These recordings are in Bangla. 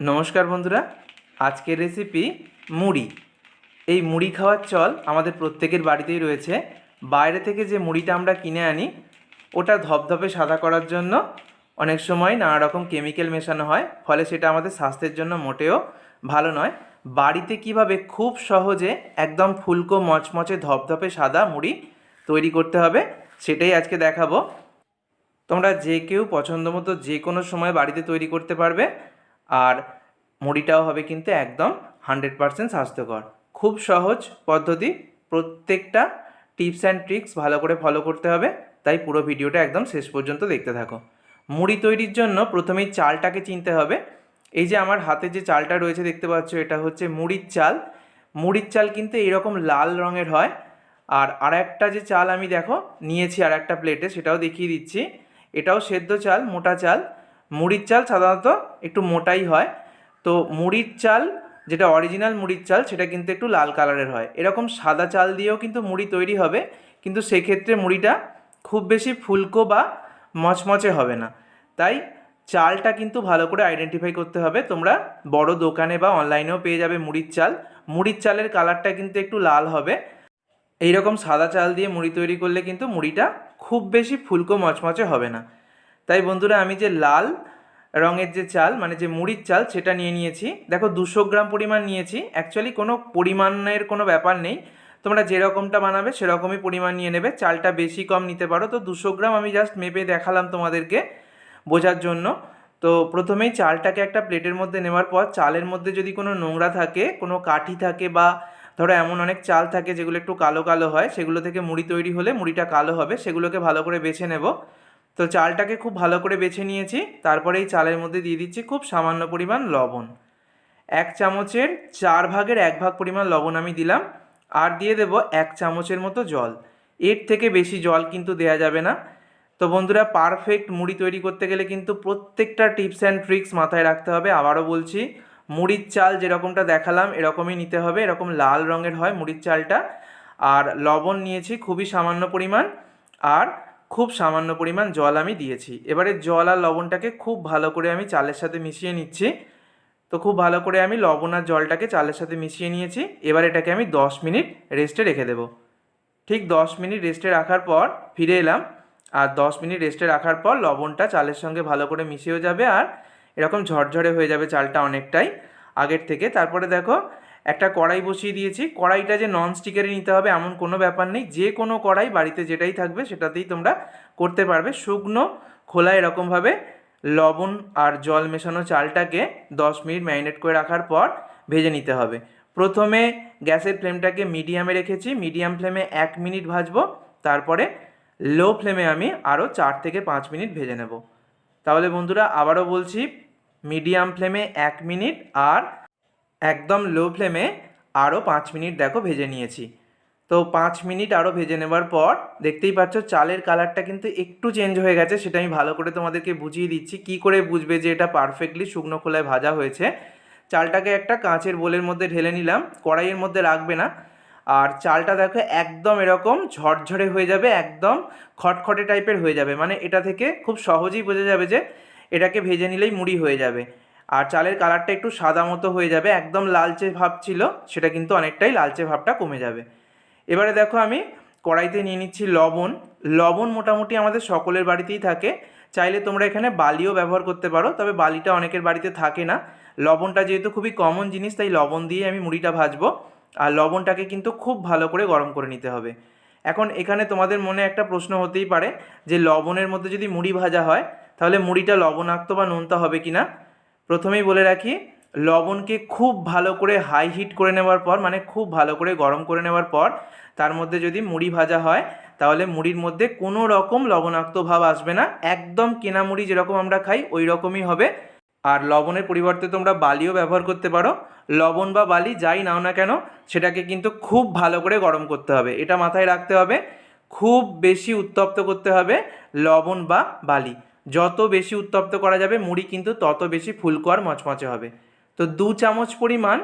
নমস্কার বন্ধুরা, আজকের রেসিপি মুড়ি। এই মুড়ি খাওয়ার চল আমাদের প্রত্যেকের বাড়িতেই রয়েছে। বাইরে থেকে যে মুড়িটা আমরা কিনে আনি, ওটা ধপধপে সাদা করার জন্য অনেক সময় নানা রকম কেমিক্যাল মেশানো হয়, ফলে সেটা আমাদের স্বাস্থ্যের জন্য মোটেও ভালো নয়। বাড়িতে কীভাবে খুব সহজে একদম ফুলকো মচমচে ধপধপে সাদা মুড়ি তৈরি করতে হবে, সেটাই আজকে দেখাবো। তোমরা যে কেউ পছন্দ মতো যে কোনো সময় বাড়িতে তৈরি করতে পারবে। আর মুড়িটাও হবে কিন্তু একদম হান্ড্রেড পারসেন্ট স্বাস্থ্যকর। খুব সহজ পদ্ধতি, প্রত্যেকটা টিপস অ্যান্ড ট্রিক্স ভালো করে ফলো করতে হবে, তাই পুরো ভিডিওটা একদম শেষ পর্যন্ত দেখতে থাকো। মুড়ি তৈরির জন্য প্রথমেই চালটাকে চিনতে হবে। এই যে আমার হাতে যে চালটা রয়েছে দেখতে পাচ্ছ, এটা হচ্ছে মুড়ির চাল। মুড়ির চাল কিন্তু এরকম লাল রঙের হয়। আর আর একটা যে চাল আমি দেখো, নিয়েছি আর একটা প্লেটে সেটাও দেখিয়ে দিচ্ছি। এটাও সেদ্ধ চাল, মোটা চাল। মুড়ির চাল সাধারণত একটু মোটাই হয়। তো মুড়ির চাল, যেটা অরিজিনাল মুড়ির চাল, সেটা কিন্তু একটু লাল কালারের হয়। এরকম সাদা চাল দিয়েও কিন্তু মুড়ি তৈরি হবে, কিন্তু সেক্ষেত্রে মুড়িটা খুব বেশি ফুলকো বা মচমচে হবে না। তাই চালটা কিন্তু ভালো করে আইডেন্টিফাই করতে হবে। তোমরা বড় দোকানে বা অনলাইনেও পেয়ে যাবে মুড়ির চাল। মুড়ির চালের কালারটা কিন্তু একটু লাল হবে। এই রকম সাদা চাল দিয়ে মুড়ি তৈরি করলে কিন্তু মুড়িটা খুব বেশি ফুলকো মচমচে হবে না। তাই বন্ধুরা আমি যে লাল রঙের যে চাল মানে যে মুড়ির চাল, সেটা নিয়ে নিয়েছি। দেখো, দুশো গ্রাম পরিমাণ নিয়েছি। অ্যাকচুয়ালি কোনো পরিমাণের কোনো ব্যাপার নেই। তোমরা যেরকমটা বানাবে, সেরকমই পরিমাণ নিয়ে নেবে। চালটা বেশি কম নিতে পারো। তো দুশো গ্রাম আমি জাস্ট মেপে দেখালাম তোমাদেরকে বোঝার জন্য। তো প্রথমেই চালটাকে একটা প্লেটের মধ্যে নেওয়ার পর, চালের মধ্যে যদি কোনো নোংরা থাকে, কোনো কাঠি থাকে বা ধরো এমন অনেক চাল থাকে যেগুলো একটু কালো কালো হয়, সেগুলো থেকে মুড়ি তৈরি হলে মুড়িটা কালো হবে, সেগুলোকে ভালো করে বেছে নেব। তো চালটাকে খুব ভালো করে বেছে নিয়েছি, তারপরে এই চালের মধ্যে দিয়ে দিচ্ছি খুব সামান্য পরিমাণ লবণ। এক চামচের চার ভাগের এক ভাগ পরিমাণ লবণ আমি দিলাম, আর দিয়ে দেব এক চামচের মতো জল। এর থেকে বেশি জল কিন্তু দেয়া যাবে না। তো বন্ধুরা পারফেক্ট মুড়ি তৈরি করতে গেলে কিন্তু প্রত্যেকটা টিপস অ্যান্ড ট্রিক্স মাথায় রাখতে হবে। আবারও বলছি, মুড়ির চাল যেরকমটা দেখালাম, এরকমই নিতে হবে। এরকম লাল রঙের হয় মুড়ির চালটা। আর লবণ নিয়েছি খুবই সামান্য পরিমাণ। আর খুব সামান্য পরিমাণ জল আমি দিয়েছি। এবারে জল আর লবণটাকে খুব ভালো করে আমি চালের সাথে মিশিয়ে নিচ্ছি। তো খুব ভালো করে আমি লবণ আর জলটাকে চালের সাথে মিশিয়ে নিয়েছি। এবার এটাকে আমি দশ মিনিট রেস্টে রেখে দেবো। ঠিক দশ মিনিট রেস্টে রাখার পর ফিরে এলাম। আর দশ মিনিট রেস্টে রাখার পর লবণটা চালের সঙ্গে ভালো করে মিশিয়েও যাবে আর এরকম ঝরঝরে হয়ে যাবে চালটা অনেকটাই। আগের থেকে। তারপরে দেখো একটা কড়াই বসিয়ে দিয়েছি। কড়াইটা যে নন স্টিকারে নিতে হবে এমন কোনো ব্যাপার নেই। যে কোনো কড়াই বাড়িতে যেটাই থাকবে সেটাতেই তোমরা করতে পারবে। শুকনো, খোলা এরকমভাবে লবণ আর জল মেশানো চালটাকে দশ মিনিট ম্যারিনেট করে রাখার পর ভেজে নিতে হবে। প্রথমে গ্যাসের ফ্লেমটাকে মিডিয়ামে রেখেছি। মিডিয়াম ফ্লেমে এক মিনিট ভাজবো। তারপরে লো ফ্লেমে আমি আরও চার থেকে পাঁচ মিনিট ভেজে নেব। তাহলে বন্ধুরা আবারও বলছি, মিডিয়াম ফ্লেমে এক মিনিট আর একদম লো ফ্লেমে আরও পাঁচ মিনিট দেখো ভেজে নিয়েছি। তো পাঁচ মিনিট আরও ভেজে নেবার পর দেখতেই পাচ্ছ চালের কালারটা কিন্তু একটু চেঞ্জ হয়ে গেছে, সেটা আমি ভালো করে তোমাদেরকে বুঝিয়ে দিচ্ছি, কি করে বুঝবে যে এটা পারফেক্টলি শুকনো খোলায় ভাজা হয়েছে। চালটাকে একটা কাঁচের বোলের মধ্যে ঢেলে নিলাম, কড়াইয়ের মধ্যে রাখবে না। আর চালটা দেখো একদম এরকম ঝরঝরে হয়ে যাবে, একদম খটখটে টাইপের হয়ে যাবে। মানে এটা থেকে খুব সহজেই বোঝা যাবে যে এটাকে ভেজে নিলেই মুড়ি হয়ে যাবে। আর চালের কালারটা একটু সাদা মতো হয়ে যাবে, একদম লালচে ভাব ছিল, সেটা কিন্তু অনেকটাই লালচে ভাবটা কমে যাবে। এবারে দেখো আমি কড়াইতে নিয়ে নিচ্ছি লবণ। লবণ মোটামুটি আমাদের সকলের বাড়িতেই থাকে। চাইলে তোমরা এখানে বালিও ব্যবহার করতে পারো, তবে বালিটা অনেকের বাড়িতে থাকে না। লবণটা যেহেতু খুবই কমন জিনিস, তাই লবণ দিয়ে আমি মুড়িটা ভাজবো। আর লবণটাকে কিন্তু খুব ভালো করে গরম করে নিতে হবে। এখন এখানে তোমাদের মনে একটা প্রশ্ন হতেই পারে, যে লবণের মধ্যে যদি মুড়ি ভাজা হয়, তাহলে মুড়িটা লবণাক্ত বা নোনতা হবে কি না প্রথমেই বলে রাখি, লবণকে খুব ভালো করে হাই হিট করে নেওয়ার পর মানে খুব ভালো করে গরম করে নেওয়ার পর, তার মধ্যে যদি মুড়ি ভাজা হয়, তাহলে মুড়ির মধ্যে কোনো রকম লবণাক্ত ভাব আসবে না। একদম কেনা মুড়ি যেরকম আমরা খাই ওই রকমই হবে। আর লবণের পরিবর্তে তোমরা বালিও ব্যবহার করতে পারো। লবণ বা বালি যাই নাও না কেন, সেটাকে কিন্তু খুব ভালো করে গরম করতে হবে। এটা মাথায় রাখতে হবে, খুব বেশি উত্তপ্ত করতে হবে লবণ বা বালি। যত বেশি উত্তপ্ত করা যাবে মুড়ি কিন্তু তত বেশি ফুলকো আর মচমচে হবে। তো দু চামচ পরিমাণ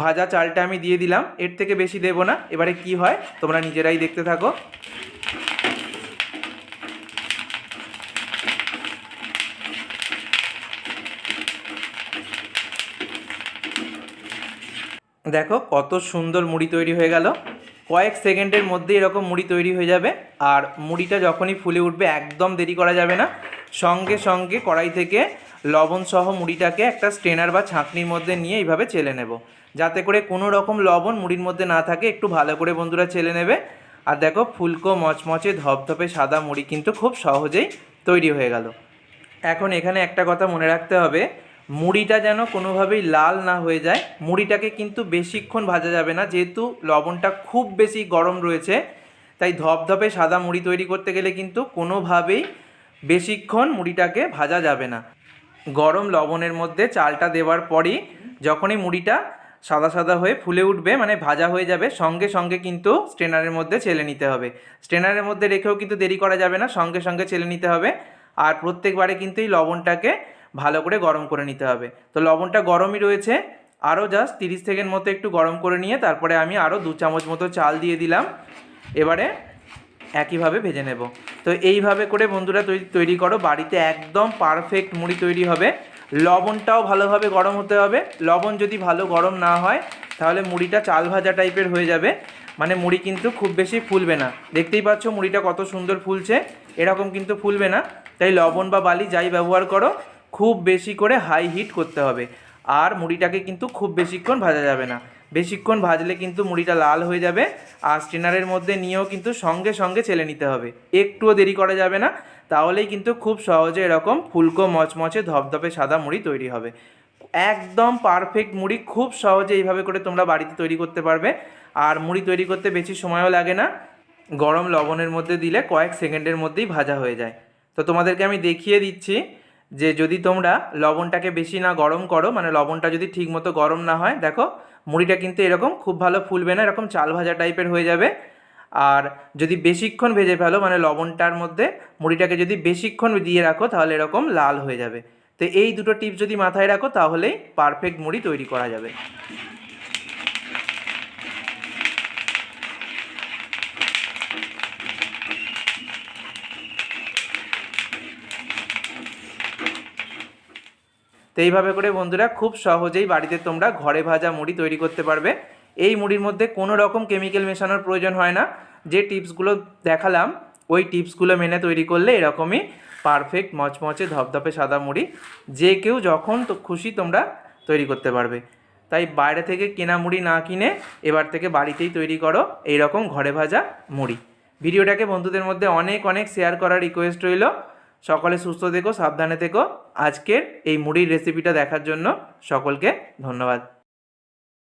ভাজা চালটা আমি দিয়ে দিলাম, এর থেকে বেশি দেবো না। এবারে কি হয়, তোমরা নিজেরাই দেখতে থাকো। দেখো কত সুন্দর মুড়ি তৈরি হয়ে গেল। কয়েক সেকেন্ডের মধ্যে এরকম মুড়ি তৈরি হয়ে যাবে, আর মুড়িটা যখনই ফুলে উঠবে একদম দেরি করা যাবে না। সঙ্গে সঙ্গে কড়াই থেকে লবণ সহ মুড়িটাকে একটা স্ট্রেনার বা ছাঁকনির মধ্যে নিয়ে এইভাবে চেলে নেব। যাতে করে কোনো রকম লবণ মুড়ির মধ্যে না থাকে, একটু ভালো করে বন্ধুরা চেলে নেবে। আর দেখো, ফুলকো মচমচে, ধপধপে সাদা মুড়ি কিন্তু খুব সহজেই তৈরি হয়ে গেল। এখন এখানে একটা কথা মনে রাখতে হবে, মুড়িটা যেন কোনোভাবেই লাল না হয়ে যায়। মুড়িটাকে কিন্তু বেশিক্ষণ ভাজা যাবে না, যেহেতু লবণটা খুব বেশি গরম রয়েছে। তাই ধপধপে সাদা মুড়ি তৈরি করতে গেলে কিন্তু কোনোভাবেই বেশিক্ষণ মুড়িটাকে ভাজা যাবে না। গরম লবণের মধ্যে চালটা দেওয়ার পরই যখনই মুড়িটা সাদা সাদা হয়ে ফুলে উঠবে মানে ভাজা হয়ে যাবে, সঙ্গে সঙ্গে কিন্তু স্ট্রেনারের মধ্যে ছেলে নিতে হবে। স্ট্রেনারের মধ্যে রেখেও কিন্তু দেরি করা যাবে না, সঙ্গে সঙ্গে ছেলে নিতে হবে। আর প্রত্যেকবারে কিন্তু এই লবণটাকে ভালো করে গরম করে নিতে হবে। তো লবণটা গরমই রয়েছে। আরও জাস্ট তিরিশ সেকেন্ড মতো একটু গরম করে নিয়ে তারপরে আমি আরও দু চামচ মতো চাল দিয়ে দিলাম। এবারে একইভাবে ভেজে নেব। তো এইভাবে করে বন্ধুরা তৈরি করো। বাড়িতে একদম পারফেক্ট মুড়ি তৈরি হবে। লবণটাও ভালোভাবে গরম হতে হবে। লবণ যদি ভালো গরম না হয়, তাহলে মুড়িটা চাল ভাজা টাইপের হয়ে যাবে। মানে মুড়ি কিন্তু খুব বেশি ফুলবে না। দেখতেই পাচ্ছ মুড়িটা কত সুন্দর ফুলছে। এরকম কিন্তু ফুলবে না। তাই লবণ বা বালি যাই ব্যবহার করো। খুব বেশি করে হাই হিট করতে হবে। আর মুড়িটাকে কিন্তু খুব বেশিক্ষণ ভাজা যাবে না। বেশিক্ষণ ভাজলে কিন্তু মুড়িটা লাল হয়ে যাবে আর স্টিনারের মধ্যে নিয়েও কিন্তু সঙ্গে সঙ্গে ছেলে নিতে হবে। একটুও দেরি করা যাবে না, তাহলেই কিন্তু খুব সহজে এরকম ফুলকো মচমচে ধপধপে সাদা মুড়ি তৈরি হবে। একদম পারফেক্ট মুড়ি, খুব সহজে এইভাবে করে তোমরা বাড়িতে তৈরি করতে পারবে। আর মুড়ি তৈরি করতে বেশি সময়ও লাগে না, গরম লবণের মধ্যে দিলে কয়েক সেকেন্ডের মধ্যেই ভাজা হয়ে যায়। তো তোমাদেরকে আমি দেখিয়ে দিচ্ছি যে যদি তোমরা লবণটাকে বেশি না গরম করো মানে লবণটা যদি ঠিকমতো গরম না হয়, দেখো মুড়িটা কিন্তু এরকম খুব ভালো ফুলবে না, এরকম চাল ভাজা টাইপের হয়ে যাবে। আর যদি বেশিক্ষণ ভেজে ফেলো মানে লবণটার মধ্যে মুড়িটাকে যদি বেশিক্ষণ দিয়ে রাখো, তাহলে এরকম লাল হয়ে যাবে। তো এই দুটো টিপস যদি মাথায় রাখো, তাহলেই পারফেক্ট মুড়ি তৈরি করা যাবে। তো এইভাবে করে বন্ধুরা খুব সহজেই বাড়িতে তোমরা ঘরে ভাজা মুড়ি তৈরি করতে পারবে। এই মুড়ির মধ্যে কোনো রকম কেমিক্যাল মেশানোর প্রয়োজন হয় না। যে টিপসগুলো দেখালাম, ওই টিপসগুলো মেনে তৈরি করলে এরকমই পারফেক্ট মচমচে, ধপধপে সাদা মুড়ি যে কেউ যখন তো খুশি তোমরা তৈরি করতে পারবে। তাই বাইরে থেকে কেনা মুড়ি না কিনে এবার থেকে বাড়িতেই তৈরি করো এই রকম ঘরে ভাজা মুড়ি। ভিডিওটাকে বন্ধুদের মধ্যে অনেক অনেক শেয়ার করার রিকোয়েস্ট রইল। সকলে সুস্থ থেকো সাবধানে থেকো। আজকের এই মুড়ির রেসিপিটা দেখার জন্য সকলকে ধন্যবাদ।